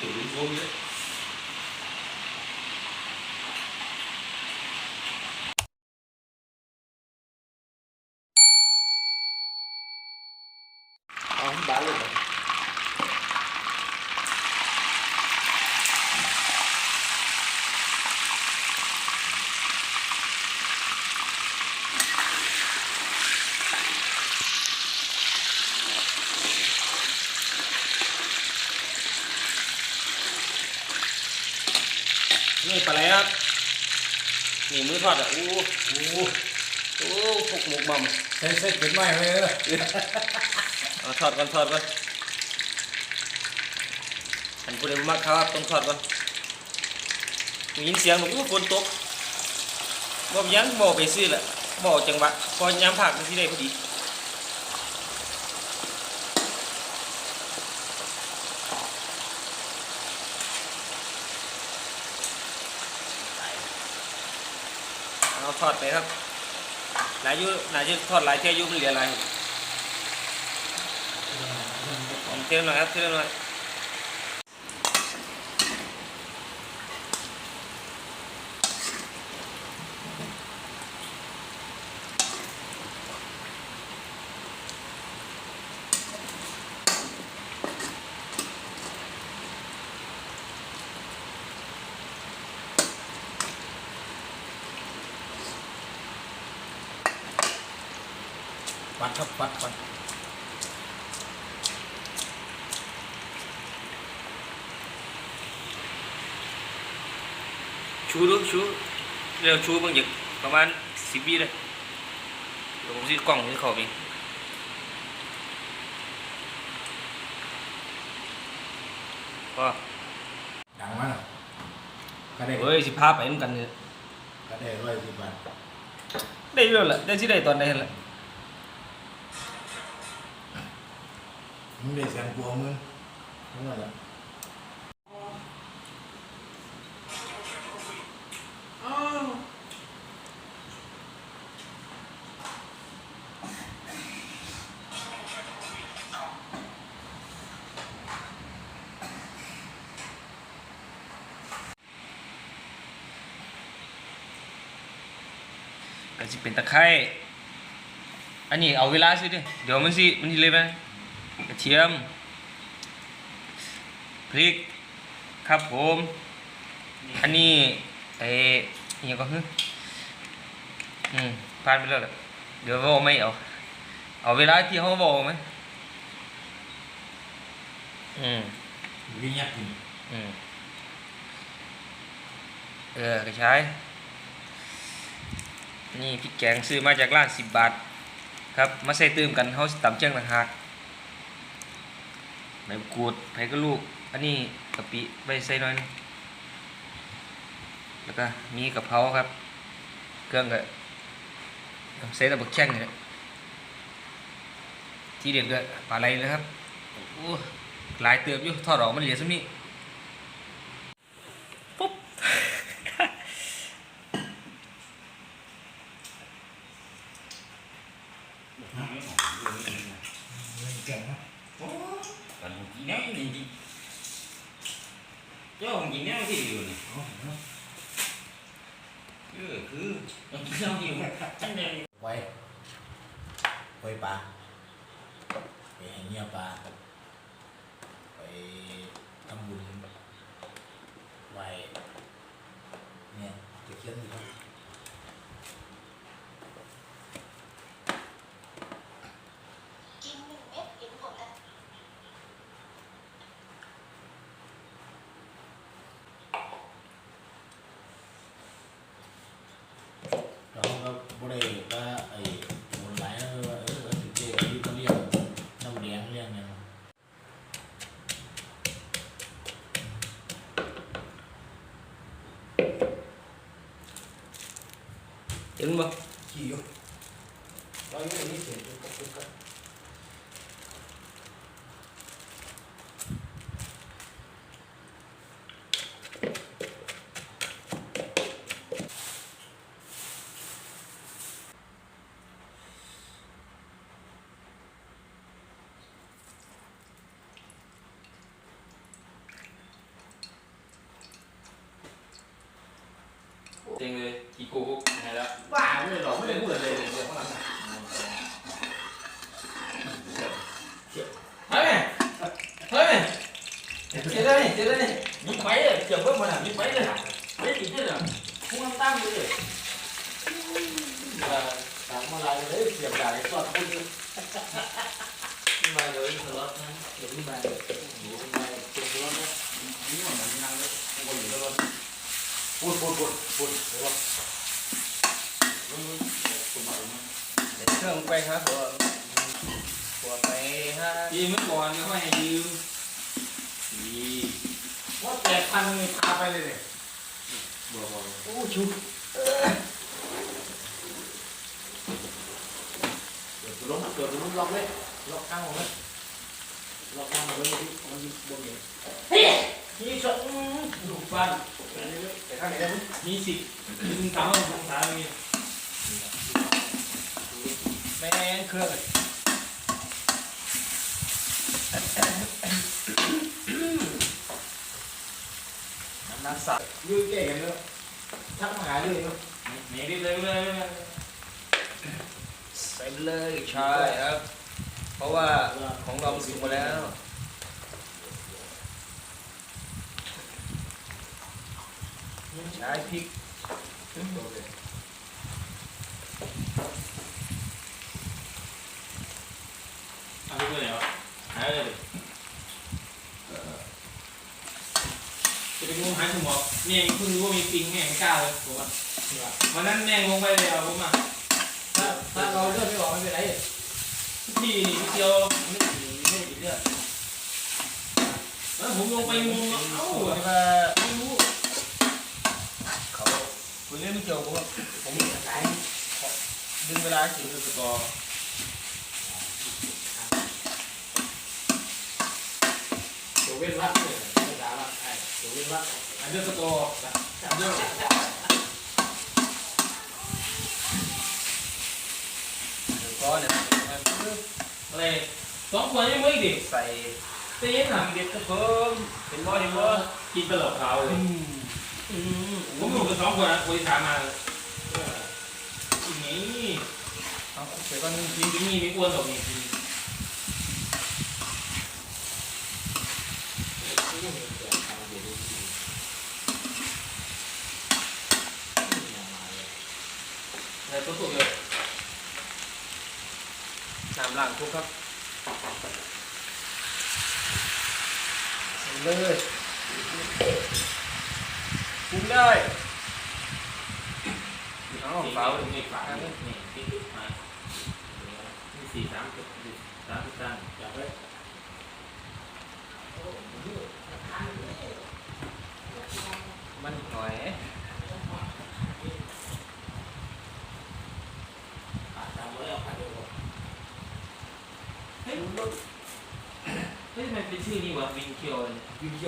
ถือเป็นวงเลย เอาบ้านเลยเหรอ นี่ ปลาไหลครับนี่มือทอดอะอู้อู้อู้พกหมกมัมใส่ใส่เป็นไม้ไว้เลยเอาทอดก่อนทอดก่อนอันผู้ใดบ่มักครับต้องทอดก่อนมียินเสียงหนูอู้ฝนตกบ่มีหยังบ่ไปซื้อแหละบ่จังหวะพอยามผักมันสิได้พอดี ทอดไปครับหลายอยู่หลายอยู่ทอดหลายเที่ยอยู่มันเหลือหลายผมเติมหน่อยครับเติมหน่อย ปัดครับปัดปัดชูดูชูเร็วชูบางอย่างประมาณสิบวิเลยเดี๋ยวผมซื้อกล่องซื้อเขาเองก็ดังมากก็ได้เฮ้ยสิพาไปเหมือนกันเนี่ยก็ได้ร้อยสิบบาทได้เรื่องละได้ที่ได้ตอนไหนหั่นละ มึงได้เสียงกลัวมึงนั่นแหละก็สิเป็นตะไคร้อันนี้เอาเวลาซื้อดิเดี๋ยวมันสิมันสิเลยไหมกระ เทียม พริก ครับผม อันนี้ไอ้อิหยังก็คืออืมผ่านไปแล้วแหละเดี๋ยวบอกไม่เอาเอาเวลาที่เขาบอกไหมอืมวิ่งยักกินอืมเออกระชายนี่พริกแกงซื้อมาจากร้านสิบบาท ครับ มาใส่ตื้มกันเขาสิตำเจียงต่างหาก ใบมะกรูดไผ่ก็ลูก อันนี้กะปิใบไส่หน่อย แล้วก็มีกะเพราครับ เครื่องก็ใส่ตะบักแช่งนี่แหละที่เด็ดก็ปลาไหลนะครับโอ้หลายเติบอยู่ทอดออกมันเหลือสักนิดปุ๊บ เก่งนะ Còn một chị néo nhìn chị Chứ không chị néo gì rồi này Cứ cứ Ông chị néo nhiều Chắc đây ไว้ไว้ปลาไปให้เงียปลาไปทำบุญไว้เนี่ยจะเขียนอยู่ครับ กินหนึ่งเม็ดเห็นผลแล้ว เรา ก็บ่ได้ว่าไอ้บนหลา เต็งเลยกี่โกหกยังไงแล้วบ้าไม่ได้หรอกไม่ได้พูดอะไรเลยเดี๋ยวข้างหลังน่ะเฮ้ยเฮ้ยเจ๊ได้เจ๊ได้มีไฟเลยเกี่ยวกับมันอะมีไฟเลยไม่ติดเลยอะพุ่งตั้งเลยต่างมาลายเลยเสียบใหญ่สอดคุณมาเลยสล็อตนะเดี๋ยวนี้มาอยู่มาเสียบร้อนนะนี่มันมันนั่งเลยวนอยู่แล้วพูดพูดพูดพูดเดี๋ยวว่า เครื่องไปครับผมตัวไปฮะยืมเมื่อก่อนไม่ค่อยให้ยืมดี ว่าแจกพันนี่พาไป เลยเนี่ยบอกบอกโอ้ชุบเดี๋ยวล้มเดี๋ยวล้มล็อกเลยล็อกข้างผมเลยล็อกข้างผมเลยมันยิงบนเนี่ยเฮ้ยนี่ชนลูกบ้านแต่ข้างไหนได้มั้ยมีสิบมึงถามว่ามึงถามมีแม่งเครื่องน้ำ น้ำสัตว์ยืดแก่กันเนอะทักมาหาเลยเนาะหนีดิเลยเลยใส่เลยใช่ครับ เพราะว่าของเราสุกมาแล้ว ใช้พริก เอาไปไหนวะหายเลยจะไปงมหาสมอง แม่งเพิ่งรู้ว่ามีปิงแม่งกล้าเลยผมว่าวันนั้นแม่งลงไปเลยเอาผมอะถ้าถ้าเราเลือดไม่ออกไม่เป็นไรพี่นี่พี่เดียวไม่ดีไม่ดีเลือดแล้วผมลงไปงมเอ้าผมอะว่าไม่รู้เขาคุณเล่นไม่เกี่ยวผมผมตายดึงเวลากินคือก็ตัวเว้นวัดเลยไม่ด่าวัดไอ้ตัวเว้นวัด อันเดอร์สกอร์อันเดอร์ก็เนี่ยอะไรสองคนยังไม่ดิใส่เต้นอะเด็ดก็เพิ่มเป็นร้อยเวอร์กินตลอดเขาเลยผมอยู่กับสองคนนะคนที่ถามมาอย่างนี้เอาเดี๋ยวก็นี่นี่นี่ไม่อ้วนหรอกนี่ อะไรตัวตัวเลย น้ำ ล่างทุกครับเลยปรุงได้เอาสีเปล่านี่ฝานี่ยนี่ที่มานี่สี่สามสิบสามสิบตันอยากไป มันหน่อย ขาดตามไว้เอาขาดเดียว เฮ้ยเฮ้ยมันเป็นชื่อนี่วะวินเคียวเลยวิดีโอ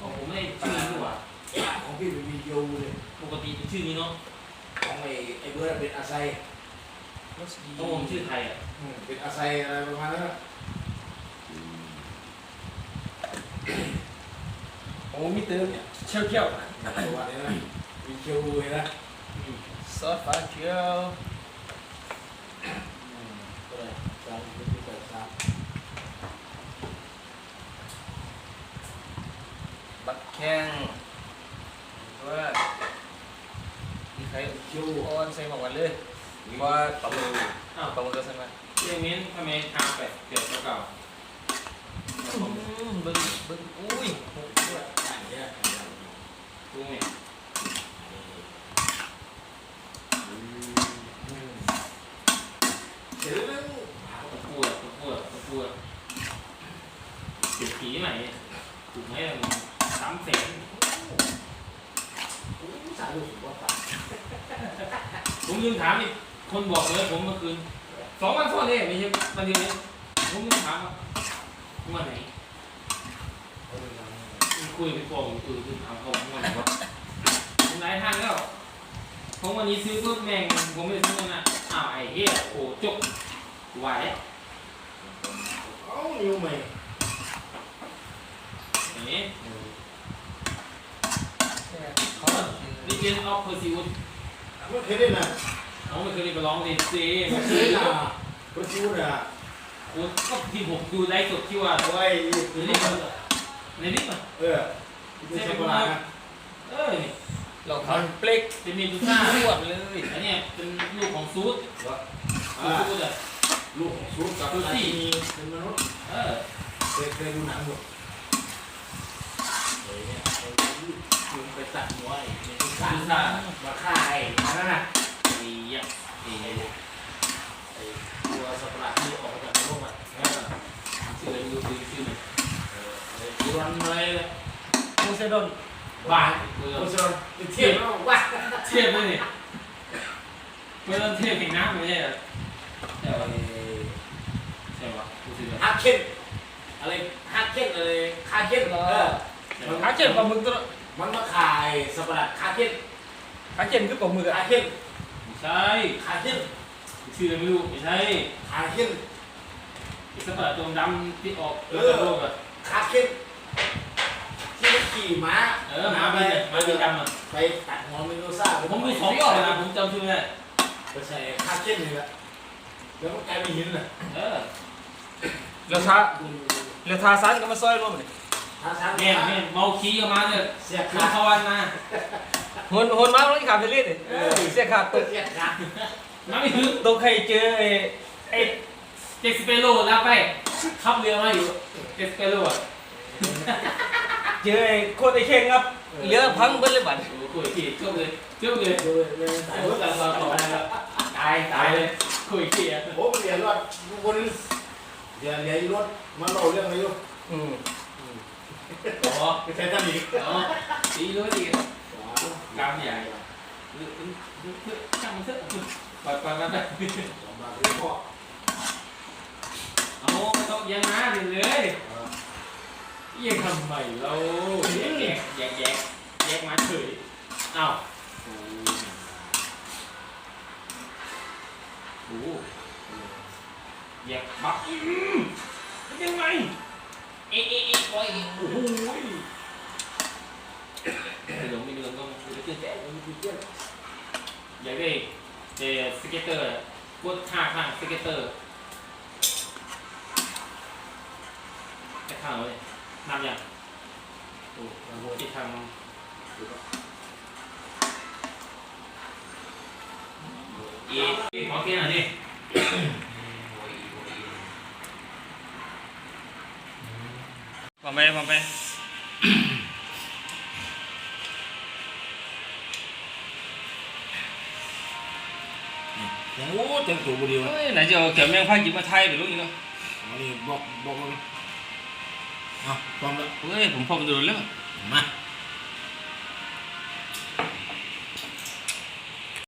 อ๋อผมไม่ได้ชื่อนี้ว่ะของพี่เป็นวิดีโอเลยปกติเป็นชื่อนี้เนาะของไอ้ไอ้เบิร์ดเป็นอาไซรสดีต้องผมชื่อไทยอะเป็นอาไซอะไรประมาณนั้นโอ้มีเติมเชี่ยวเชี่ยวตัวนี้นะวิดีโอเลยนะซอสฟ้าเขียว ก็เลยสามวิดีโอสาม บักแข้งว่ามีใครวิดีโออ้อนใส่หมอกกันเลยว่าตบมืออ้าวตบมือกันใช่ไหมเรื่องนี้ทำไมทำแบบเกี่ยวกับเก่าบึ้งบึ้งอุ้ยด้วยอ่านเนี่ยรู้ไหมเสร็จแล้วตะปูอะตะปูอะตะปูอะเจ็บผีไหนถูกไหมสามแสน สาธุสุขภาพผมลืมถามอีกคนบอกเลยผมเมื่อคืนสองวันซ้อนเลยไม่ใช่วันเดียวนี้ผมลืมถามว่าวันไหนคุยไปก่อนคุยลืมถามเขาวันไหนวะผมหลายทางแล้วผมวันนี้ซื้อเพิ่มแมงผมไม่ได้ซื้อนะอ้าวไอ้เหี้ยโอ้จบไหวเอ้านิ้วใหม่อย่างนี้เขา นี่เจนออฟเพอร์ซิวไม่เคยได้นะน้องไม่เคยได้ไปร้องเรียนซีไม่เคยนะคนชิวเนี่ยคุณก็ที่ผมดูไลฟ์สดที่ว่าเอาไว้ในนี้มันในนี้มันเออไม่ใช่โบราณนะเออนี่เราคันเปล็กเป็นเมดูซ่าทั่วเลยอันเนี้ยเป็นลูกของซูดอ่าซูดอะลูกของซูปกับที่เป็นมนุษย์เออเคยเคยดูหนังหมด เฮ้ยเนี่ยไอ้ยุงไปตัดหัวไอ้เนี่ยดูซ่ามาฆ่าไอ้นั่นน่ะไอ้ยักษ์ไอ้ไอ้ตัวสัตว์ประหลาดที่ออกมาจากโลกอะเออชื่ออะไรไม่รู้ชื่อชื่อมันเออไอ้ตัวนั้นอะไรเนี่ยโมเซดอนบ้าเออโอ้โหเทียบแล้วว่าเทียบเลยนี่เพื่อนเทียบแข่งน้ำไม่ใช่เหรอใช่ปะใช่ปะรู้สึกว่าฮักเคนอะไรฮักเคนอะไรคาเคนเออ หาเจ็ดปลาหมึกตัวมันมาขายสัตว์ประหลาดคาเคนหาเจ็ดคือปลาหมึกอะคาเคนไม่ใช่คาเคนชื่ออะไรไม่รู้ไม่ใช่คาเคนไอ้สปาร์ตัวดำที่ออกเออโลกอะคาเคนที่มันขี่ม้าเออมาไปมาดีดำอะไปตัดหัวเมโนซ่าผมดูสองรอบเลยนะผมจำชื่อไม่ได้ไปใส่คาเคนนี่แหละแล้วมันกลายเป็นหินน่ะเออแล้วทาแล้วทาซันก็มาซอยรวมเลย ทางทางแม่แม่เมาขี้ออกมาเนี่ยเสียคือขาทวันมาโหนโหนมาแล้วขาดไปเรื่อยเลยเสียขาดตกเสียขามาไม่ถึงตกใครเจอไอ้ไอ้เจ็กสเปโร่แล้วไปขับเรือมาอยู่เจ็กสเปโร่อะเจอไอ้โคตรไอ้เข่งครับเหลือพังเบิ้ลเลยบัดโอ้โหขี่เจ้าเลยเจ้าเลยดูเลยสายโอ้รโหถแต่เราต่อไปแล้วตายตายเลยคุยขี่อะโอ้เรียนรถคนเดี๋ยวเรียนรถมาเล่าเรื่องอะไรอยู่อืม อ๋อใช้ท่านอีกอ๋อดีรู้ดีกำใหญ่ช่างมันเถอะปล่อยปล่อยมันไปเอาไม่ต้องยังมาเลยเลยยังทำไมเราแยกแยกแยกแยกแยกมาเฉยอ้าวโอ้โหแยกบักยังไง เอ๊ะเอ๊ะเอ๊ะโอ้ยโอ้โหไม่ลงไม่ลงต้องคือตื่นเต้นอยากได้เจสเก็ตเตอร์กดห้าข้างสเก็ตเตอร์จะข้างเลยนำยังโอ้โหที่ทำอีขอเกียร์หน่อยดิ พร้ อมไปพร้อมไปโอ้เต็มตัวบุรีวะเฮ้ยไหนจะเอาเกี่ยวแมงพากินมาไทยหรือลูกนี่เนาะอันนี้บอกบอกมันเอาพร้อมแล้วเฮ้ยผมพร้อมดูแล้วมาเ